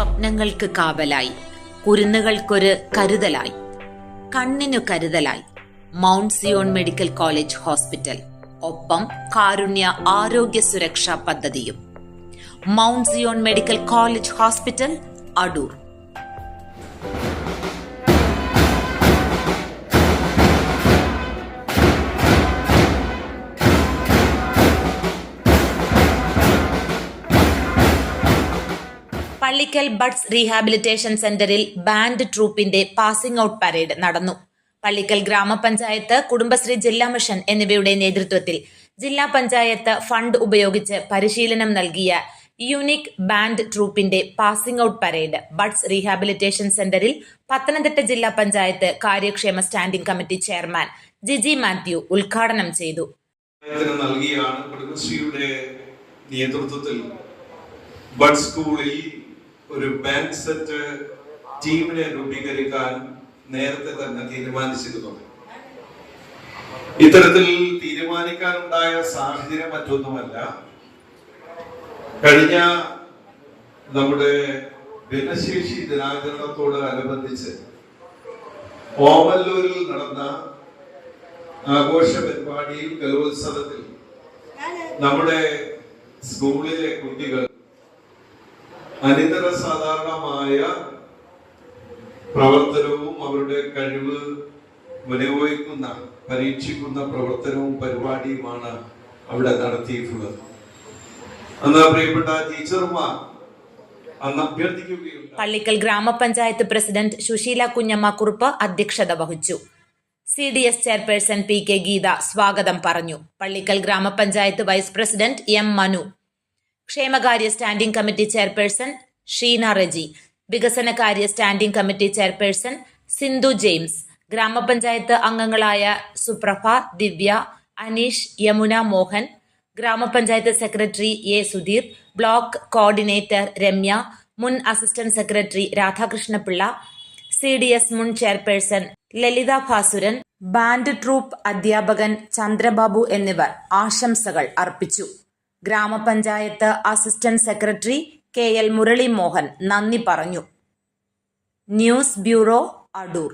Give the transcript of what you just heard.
സ്വപ്നങ്ങൾക്ക് കാവലായി. കുരുന്നുകൾക്കൊരു കരുതലായി. കണ്ണിനു കരുതലായി. Mount Zion medical college hospital. ഒപ്പം കാരുണ്യ ആരോഗ്യ സുരക്ഷാ പദ്ധതിയും. Mount Zion medical college hospital Adoor. Pallickal buds rehabilitation സെന്ററിൽ ബാൻഡ് ട്രൂപ്പിന്റെ പാസിംഗ് ഔട്ട് പരേഡ് നടന്നു. പള്ളിക്കൽ ഗ്രാമപഞ്ചായത്ത് കുടുംബശ്രീ ജില്ലാ മിഷൻ എന്നിവയുടെ നേതൃത്വത്തിൽ ജില്ലാ പഞ്ചായത്ത് ഫണ്ട് ഉപയോഗിച്ച് പരിശീലനം നൽകിയ unique band ട്രൂപ്പിന്റെ passing out parade buds rehabilitation സെന്ററിൽ പത്തനംതിട്ട ജില്ലാ panchayat കാര്യക്ഷേമ standing committee chairman Giji Mathew ഉദ്ഘാടനം ചെയ്തു. നൽകിയാണ് കുടുംബശ്രീയുടെ നേതൃത്വത്തിൽ ബഡ് സ്കൂളിൽ ഒരു ബാങ്ക് സെറ്റ് ടീമിനെ രൂപീകരിക്കാൻ നേരത്തെ തന്നെ തീരുമാനിച്ചിരുന്നു ഇത്തരത്തിൽ തീരുമാനിക്കാനുണ്ടായ സാഹചര്യം മറ്റൊന്നുമല്ല. കഴിഞ്ഞ നമ്മുടെ ഭിന്നശേഷി ദിനാചരണത്തോട് അനുബന്ധിച്ച് ഓമല്ലൂരിൽ നടന്ന ആഘോഷ പരിപാടിയിൽ കലോത്സവത്തിൽ നമ്മുടെ സ്കൂളിലെ കുട്ടികൾ അനിതര സാധാരണമായ പ്രവർത്തനവും അവരുടെ കഴിവ് വിനിയോഗിക്കുന്ന പരീക്ഷിക്കുന്ന പ്രവർത്തനവും പരിപാടിയുമാണ് അവിടെ നടത്തിയിട്ടുള്ളത്. അന്ന് പ്രിയപ്പെട്ട ടീച്ചർമാർ പള്ളിക്കൽ ഗ്രാമപഞ്ചായത്ത് പ്രസിഡന്റ് സുശീല കുഞ്ഞമ്മ കുറുപ്പ് അധ്യക്ഷത വഹിച്ചു. C D S chairperson P K Geetha സ്വാഗതം പറഞ്ഞു. പള്ളിക്കൽ ഗ്രാമപഞ്ചായത്ത് വൈസ് പ്രസിഡന്റ് എം മനു ക്ഷേമകാര്യ standing committee chairperson Sheena Reji. വികസനകാര്യ standing committee chairperson Sindhu James. ഗ്രാമപഞ്ചായത്ത് അംഗങ്ങളായ സുപ്രഭ ദിവ്യ അനീഷ് യമുന മോഹൻ. ഗ്രാമപഞ്ചായത്ത് secretary A Sudheer. Block coordinator Ramya. മുൻ assistant secretary Radhakrishnapillai. C D S മുൻ chairperson Lalitha Bhasuran. Band troupe അധ്യാപകൻ ചന്ദ്രബാബു എന്നിവർ ആശംസകൾ അർപ്പിച്ചു. ഗ്രാമപഞ്ചായത്ത് assistant secretary K L Murali Mohan നന്ദി പറഞ്ഞു. News bureau Adoor.